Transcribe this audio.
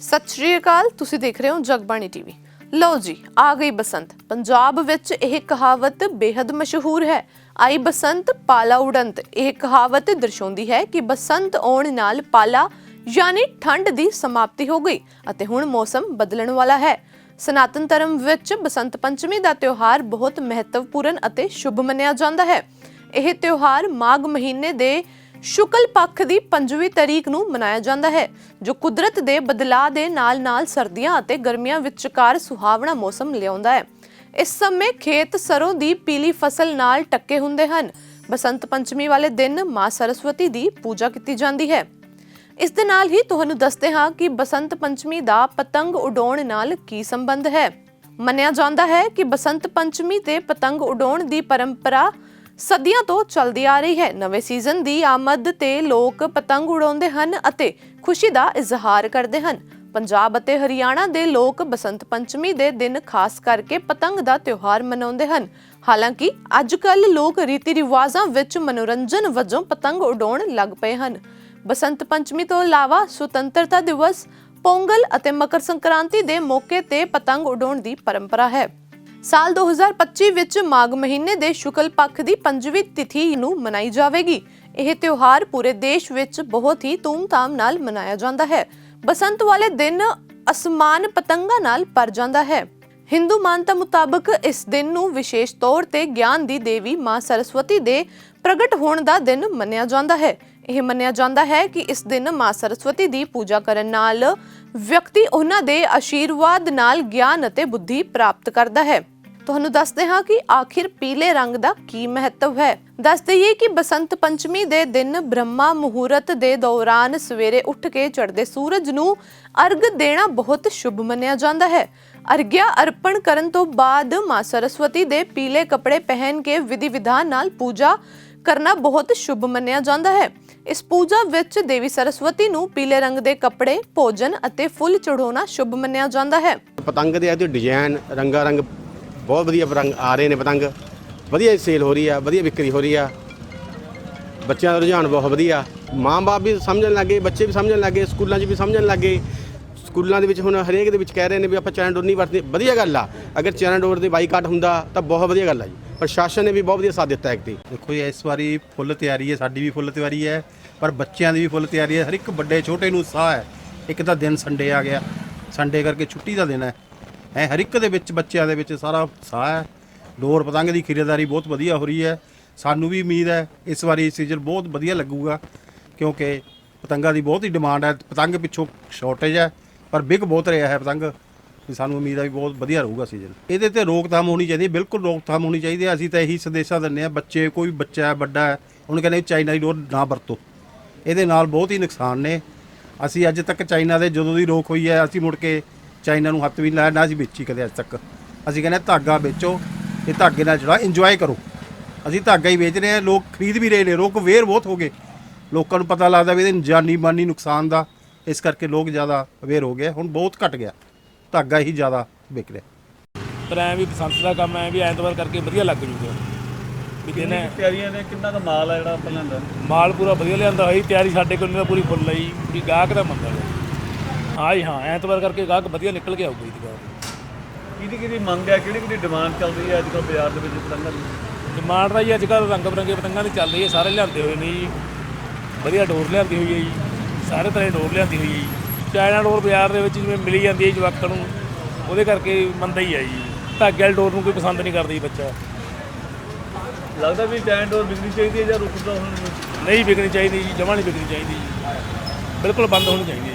ਸਤਿ ਸ਼੍ਰੀ ਅਕਾਲ, ਤੁਸੀਂ ਦੇਖ ਰਹੇ ਹੋ ਜਗਬਾਣੀ ਟੀਵੀ। ਲਓ ਜੀ, ਆ ਗਈ ਬਸੰਤ। ਪੰਜਾਬ ਵਿੱਚ ਇਹ ਕਹਾਵਤ ਬੇहद ਮਸ਼ਹੂਰ ਹੈ। ਆਈ ਬਸੰਤ, ਪਾਲਾ ਉਡੰਤ। ਇਹ ਕਹਾਵਤ ਦਰਸਾਉਂਦੀ ਹੈ ਕਿ ਬਸੰਤ ਆਉਣ ਨਾਲ ਪਾਲਾ, ਯਾਨੀ ਠੰਡ ਦੀ ਸਮਾਪਤੀ ਹੋ ਗਈ ਅਤੇ ਹੁਣ ਮੌਸਮ ਬਦਲਣ ਵਾਲਾ ਹੈ। ਸਨਾਤਨ ਧਰਮ ਵਿੱਚ ਬਸੰਤ ਪੰਚਮੀ ਦਾ ਤਿਉਹਾਰ ਬਹੁਤ ਮਹੱਤਵਪੂਰਨ ਅਤੇ ਸ਼ੁਭ ਮੰਨਿਆ ਜਾਂਦਾ ਹੈ। ਇਹ ਤਿਉਹਾਰ ਮਾਘ ਮਹੀਨੇ ਦੇ ਸ਼ੁਕਲ ਪੱਖ ਦੀ 5ਵੀਂ ਤਰੀਕ ਨੂੰ ਮਨਾਇਆ ਜਾਂਦਾ ਹੈ, ਜੋ ਕੁਦਰਤ ਦੇ ਬਦਲਾਅ ਦੇ ਨਾਲ-ਨਾਲ ਸਰਦੀਆਂ ਅਤੇ ਗਰਮੀਆਂ ਵਿਚਕਾਰ ਸੁਹਾਵਣਾ ਮੌਸਮ ਲਿਆਉਂਦਾ ਹੈ। ਇਸ ਸਮੇਂ ਖੇਤ ਸਰੋਂ ਦੀ ਪੀਲੀ ਫਸਲ ਨਾਲ ਟੱਕੇ ਹੁੰਦੇ ਹਨ। ਬਸੰਤ ਪੰਚਮੀ ਵਾਲੇ ਦਿਨ ਮਾਂ ਸਰਸਵਤੀ ਦੀ ਪੂਜਾ ਕੀਤੀ ਜਾਂਦੀ ਹੈ। ਇਸ ਦੇ ਨਾਲ ਹੀ ਤੁਹਾਨੂੰ ਦੱਸਦੇ ਹਾਂ ਕਿ ਬਸੰਤ ਪੰਚਮੀ ਦਾ ਪਤੰਗ ਉਡਾਉਣ ਨਾਲ ਕੀ ਸੰਬੰਧ ਹੈ। ਮੰਨਿਆ ਜਾਂਦਾ ਹੈ ਕਿ ਬਸੰਤ ਪੰਚਮੀ ਤੇ ਪਤੰਗ ਉਡਾਉਣ ਦੀ ਪਰੰਪਰਾ ਸਦੀਆਂ ਤੋਂ ਚੱਲਦੀ ਆ ਰਹੀ ਹੈ। ਨਵੇਂ ਸੀਜ਼ਨ ਦੀ ਆਮਦ ਤੇ ਲੋਕ ਪਤੰਗ ਉਡਾਉਂਦੇ ਹਨ ਅਤੇ ਖੁਸ਼ੀ ਦਾ ਇਜ਼ਹਾਰ ਕਰਦੇ ਹਨ। ਪੰਜਾਬ ਅਤੇ ਹਰਿਆਣਾ ਦੇ ਲੋਕ ਬਸੰਤ ਪੰਚਮੀ ਦੇ ਦਿਨ ਖਾਸ ਕਰਕੇ ਪਤੰਗ ਦਾ ਤਿਉਹਾਰ ਮਨਾਉਂਦੇ ਹਨ। ਹਾਲਾਂਕਿ ਅੱਜ ਕੱਲ ਲੋਕ ਰੀਤੀ ਰਿਵਾਜ਼ਾਂ ਵਿੱਚ ਮਨੋਰੰਜਨ ਵਜੋਂ ਪਤੰਗ ਉਡਾਉਣ ਲੱਗ ਪਏ ਹਨ। ਬਸੰਤ ਪੰਚਮੀ ਤੋਂ ਇਲਾਵਾ ਸੁਤੰਤਰਤਾ ਦਿਵਸ, ਪੋਂਗਲ ਅਤੇ ਮਕਰ ਸੰਕ੍ਰਾਂਤੀ ਦੇ ਮੌਕੇ ਤੇ ਪਤੰਗ ਉਡਾਉਣ ਦੀ ਪਰੰਪਰਾ ਹੈ। ਸਾਲ 2025 ਵਿੱਚ ਮਾਘ ਮਹੀਨੇ ਦੇ ਸ਼ੁਕਲ ਪੱਖ ਦੀ ਪੰਜਵੀਂ ਤਿਥੀ ਨੂੰ ਮਨਾਈ ਜਾਵੇਗੀ। ਇਹ ਤਿਉਹਾਰ ਪੂਰੇ ਦੇਸ਼ ਵਿੱਚ ਬਹੁਤ ਹੀ ਧੂਮਧਾਮ ਨਾਲ ਮਨਾਇਆ ਜਾਂਦਾ ਹੈ। ਬਸੰਤ ਵਾਲੇ ਦਿਨ ਅਸਮਾਨ ਪਤੰਗਾਂ ਨਾਲ ਭਰ ਜਾਂਦਾ ਹੈ। ਹਿੰਦੂ ਮਾਨਤਾ ਮੁਤਾਬਕ ਇਸ ਦਿਨ ਨੂੰ ਵਿਸ਼ੇਸ਼ ਤੌਰ ਤੇ ਗਿਆਨ ਦੀ ਦੇਵੀ ਮਾਂ ਸਰਸਵਤੀ ਦੇ ਪ੍ਰਗਟ ਹੋਣ ਦਾ ਦਿਨ ਮੰਨਿਆ ਜਾਂਦਾ ਹੈ। ਇਹ ਮੰਨਿਆ ਜਾਂਦਾ ਹੈ ਕਿ ਇਸ ਦਿਨ ਮਾਂ ਸਰਸਵਤੀ ਦੀ ਪੂਜਾ ਕਰਨ ਨਾਲ ਵਿਅਕਤੀ ਉਹਨਾਂ ਦੇ ਆਸ਼ੀਰਵਾਦ ਨਾਲ ਗਿਆਨ ਅਤੇ ਬੁੱਧੀ ਪ੍ਰਾਪਤ ਕਰਦਾ ਹੈ। ਤੁਹਾਨੂੰ ਦੱਸਦੇ ਹਾਂ ਕਿ ਆਖਿਰ ਪੀਲੇ ਰੰਗ ਦਾ ਕੀ ਮਹੱਤਵ ਹੈ। ਦੱਸ ਦਈਏ ਕਿ ਬਸੰਤ ਪੰਚਮੀ ਦੇ ਦਿਨ ਬ੍ਰਹਮਾ ਮੁਹੂਰਤ ਦੇ ਦੌਰਾਨ ਸਵੇਰੇ ਉੱਠ ਕੇ ਚੜ੍ਹਦੇ ਸੂਰਜ ਨੂੰ ਅਰਗ ਦੇਣਾ ਬਹੁਤ ਸ਼ੁਭ ਮੰਨਿਆ ਜਾਂਦਾ ਹੈ। ਅਰਗਿਆ ਅਰਪਣ ਕਰਨ ਤੋਂ ਬਾਅਦ ਮਾਂ ਸਰਸਵਤੀ ਦੇ ਪੀਲੇ ਕੱਪੜੇ ਪਹਿਨ ਕੇ ਵਿਧੀ ਵਿਧਾਨ ਨਾਲ ਪੂਜਾ ਕਰਨਾ ਬਹੁਤ ਸ਼ੁਭ ਮੰਨਿਆ ਜਾਂਦਾ ਹੈ। ਇਸ ਪੂਜਾ ਵਿੱਚ ਦੇਵੀ ਸਰਸਵਤੀ ਨੂੰ ਪੀਲੇ ਰੰਗ ਦੇ ਕੱਪੜੇ, ਭੋਜਨ ਅਤੇ ਫੁੱਲ ਚੜਾਉਣਾ ਸ਼ੁਭ ਮੰਨਿਆ ਜਾਂਦਾ ਹੈ। ਪਤੰਗ ਦੇ ਇਹਦੇ ਡਿਜ਼ਾਈਨ ਰੰਗਾ ਰੰਗ ਬਹੁਤ ਵਧੀਆ ਪਤੰਗ ਆ ਰਹੇ ਨੇ ਪਤੰਗ। ਵਧੀਆ ਸੇਲ ਹੋ ਰਹੀ ਆ, ਵਧੀਆ ਵਿਕਰੀ ਹੋ ਰਹੀ ਆ। ਬੱਚਿਆਂ ਦਾ ਰੁਝਾਨ ਬਹੁਤ ਵਧੀਆ। ਮਾਂ-ਬਾਪ ਵੀ ਸਮਝਣ ਲੱਗੇ ਬੱਚੇ ਵੀ ਸਮਝਣ ਲੱਗੇ ਸਕੂਲਾਂ 'ਚ ਵੀ ਸਮਝਣ ਲੱਗੇ ਸਕੂਲਾਂ ਦੇ ਵਿੱਚ ਹੁਣ ਹਰੇਕ ਦੇ ਵਿੱਚ ਕਹਿ ਰਹੇ ਨੇ ਵੀ ਆਪਾਂ ਚੈਨ ਡੋਰ ਨਹੀਂ ਵਰਤਦੇ, ਵਧੀਆ ਗੱਲ ਆ। ਅਗਰ ਚੈਨ ਡੋਰ ਦੇ ਬਾਈਕਾਟ ਹੁੰਦਾ, ਤਾਂ ਬਹੁਤ ਵਧੀਆ ਗੱਲ ਆ ਜੀ। ਪ੍ਰਸ਼ਾਸਨ ਨੇ ਵੀ ਬਹੁਤ ਵਧੀਆ ਸਾਥ ਦਿੱਤਾ ਐਕਟੀ ਦੇਖੋ ਜੀ, ਇਸ ਵਾਰੀ ਫੁੱਲ ਤਿਆਰੀ ਹੈ, ਸਾਡੀ ਵੀ ਫੁੱਲ ਤਿਆਰੀ ਹੈ, ਪਰ ਬੱਚਿਆਂ ਦੀ ਵੀ ਫੁੱਲ ਤਿਆਰੀ ਹੈ। ਹਰ ਇੱਕ ਵੱਡੇ ਛੋਟੇ ਨੂੰ ਉਤਸ਼ਾਹ ਹੈ। ਇੱਕ ਤਾਂ ਦਿਨ ਸੰਡੇ ਆ ਗਿਆ। ਸੰਡੇ ਕਰਕੇ ਛੁੱਟੀ ਦਾ ਦਿਨ ਹੈ। ਹੈ, ਹਰ ਇੱਕ ਦੇ ਵਿੱਚ ਬੱਚਿਆਂ ਦੇ ਵਿੱਚ ਸਾਰਾ ਉਤਸ਼ਾਹ ਹੈ। ਡੋਰ ਪਤੰਗ ਦੀ ਖਰੀਦਦਾਰੀ ਬਹੁਤ ਵਧੀਆ ਹੋ ਰਹੀ ਹੈ। ਸਾਨੂੰ ਵੀ ਉਮੀਦ ਹੈ ਇਸ ਵਾਰੀ ਸੀਜ਼ਨ ਬਹੁਤ ਵਧੀਆ ਲੱਗੂਗਾ, ਕਿਉਂਕਿ ਪਤੰਗਾਂ ਦੀ ਬਹੁਤ ਹੀ ਡਿਮਾਂਡ ਹੈ। ਪਤੰਗ ਪਿੱਛੋਂ ਸ਼ਾਰਟੇਜ ਹੈ, ਪਰ ਵਿਕ ਬਹੁਤ ਰਿਹਾ ਹੈ ਪਤੰਗ। ਵੀ ਸਾਨੂੰ ਉਮੀਦ ਹੈ ਵੀ ਬਹੁਤ ਵਧੀਆ ਰਹੂਗਾ ਸੀਜ਼ਨ ਇਹਦੇ ਤੇ ਰੋਕਥਾਮ ਹੋਣੀ ਚਾਹੀਦੀ ਹੈ, ਬਿਲਕੁਲ ਰੋਕਥਾਮ ਹੋਣੀ ਚਾਹੀਦੀ ਹੈ। ਅਸੀਂ ਤਾਂ ਇਹੀ ਸੰਦੇਸ਼ਾ ਦਿੰਦੇ ਆ ਬੱਚੇ, ਕੋਈ ਬੱਚਾ ਹੈ, ਵੱਡਾ ਹੈ, ਉਹਨੂੰ ਕਹਿੰਦੇ ਚਾਈਨਾ ਦੀ ਡੋਰ ਨਾ ਵਰਤੋ। ਇਹਦੇ ਨਾਲ ਬਹੁਤ ਹੀ ਨੁਕਸਾਨ ਨੇ। ਅਸੀਂ ਅੱਜ ਤੱਕ ਚਾਈਨਾ ਦੇ ਜਦੋਂ ਦੀ ਰੋਕ ਹੋਈ ਹੈ, ਅਸੀਂ ਮੁੜ ਕੇ ਚਾਈਨਾ ਨੂੰ ਹੱਥ ਵੀ ਲਾਇਆ ਨਾ ਅਸੀਂ ਵੇਚੀ ਕਦੇ ਅੱਜ ਤੱਕ। ਅਸੀਂ ਕਹਿੰਦੇ ਹਾਂ ਧਾਗਾ ਵੇਚੋ ਇਹ ਧਾਗੇ ਨਾਲ ਜਿਹੜਾ ਇੰਜੋਏ ਕਰੋ। ਅਸੀਂ ਧਾਗਾ ਹੀ ਵੇਚ ਰਹੇ ਹਾਂ ਲੋਕ ਖਰੀਦ ਵੀ ਰਹੇ ਨੇ ਲੋਕ ਵੇਅਰ ਬਹੁਤ ਹੋ ਗਏ। ਲੋਕਾਂ ਨੂੰ ਪਤਾ ਲੱਗਦਾ ਵੀ ਇਹਦੇ ਜਾਨੀ ਮਾਨੀ ਨੁਕਸਾਨ ਦਾ ਇਸ ਕਰਕੇ ਲੋਕ ਜ਼ਿਆਦਾ ਅਵੇਅਰ ਹੋ ਗਏ ਹੁਣ ਬਹੁਤ ਘਟ ਗਿਆ। ਧਾਗਾ ਹੀ ਜ਼ਿਆਦਾ ਵਿਕ ਰਿਹਾ। ਪਰ ਐ ਵੀ ਬਸੰਤ ਦਾ ਕੰਮ ਐ ਵੀ ਐਤਵਾਰ ਕਰਕੇ ਵਧੀਆ ਲੱਗ ਜੂਗਾ। ਵੀ ਹੈ ਤਿਆਰੀਆਂ ਨੇ? ਕਿੰਨਾ ਕੁ ਮਾਲ ਆ ਜਿਹੜਾ ਆਪਾਂ ਲੈਂਦਾ ਮਾਲ ਪੂਰਾ ਵਧੀਆ ਲਿਆਂਦਾ ਹੋਈ ਤਿਆਰੀ ਸਾਡੇ ਕੋਲ ਤਾਂ ਪੂਰੀ ਫੁੱਲ ਆਈ ਵੀ ਗਾਹਕ ਦਾ ਮੰਦਾ ਹੈ ਹਾਂ ਜੀ ਹਾਂ ਐਤਵਾਰ ਕਰਕੇ ਗਾਹਕ ਵਧੀਆ ਨਿਕਲ ਕੇ ਆਊਗਾ ਜੀ ਦੁਕਾਨ। ਕਿਹਦੀ ਕਿਹਦੀ ਮੰਗ ਹੈ? ਕਿਹੜੀ ਕਿਹੜੀ ਡਿਮਾਂਡ ਚੱਲ ਰਹੀ ਹੈ ਅੱਜ ਕੱਲ੍ਹ ਬਾਜ਼ਾਰ ਦੇ ਵਿੱਚ ਪਤੰਗਾਂ ਦੀ? ਡਿਮਾਂਡ ਦਾ ਜੀ ਅੱਜ ਕੱਲ੍ਹ ਰੰਗ ਬਰੰਗੇ ਪਤੰਗਾਂ ਦੀ ਚੱਲ ਰਹੀ ਹੈ ਸਾਰੇ ਲਿਆਂਦੇ ਹੋਏ ਨੇ ਜੀ। ਵਧੀਆ ਡੋਰ ਲਿਆਂਦੀ ਹੋਈ ਹੈ ਜੀ ਸਾਰੇ ਤਰ੍ਹਾਂ ਦੀ ਡੋਰ ਲਿਆਂਦੀ ਹੋਈ ਹੈ ਜੀ। ਚਾਈਨਾ ਡੋਰ ਬਾਜ਼ਾਰ ਦੇ ਵਿੱਚ ਜਿਵੇਂ ਮਿਲੀ ਜਾਂਦੀ ਹੈ ਜਵਾਕਾਂ ਨੂੰ ਉਹਦੇ ਕਰਕੇ ਮੰਦਾ ਹੀ ਹੈ ਜੀ। ਧਾਗੇ ਵਾਲੀ ਡੋਰ ਨੂੰ ਕੋਈ ਪਸੰਦ ਨਹੀਂ ਕਰਦਾ ਜੀ ਬੱਚਾ। ਲੱਗਦਾ ਵੀ ਟੈਂਟ ਔਰ ਬਿਜਲੀ ਚਾਹੀਦੀ ਹੈ ਜਾਂ ਰੁਕਦਾ ਹੁਣ ਨਹੀਂ? ਵਿਕਣੀ ਚਾਹੀਦੀ ਜੀ ਜਮਾਂ ਨਹੀਂ ਵਿਕਣੀ ਚਾਹੀਦੀ ਜੀ। ਬਿਲਕੁਲ ਬੰਦ ਹੋਣੀ ਚਾਹੀਦੀ ਹੈ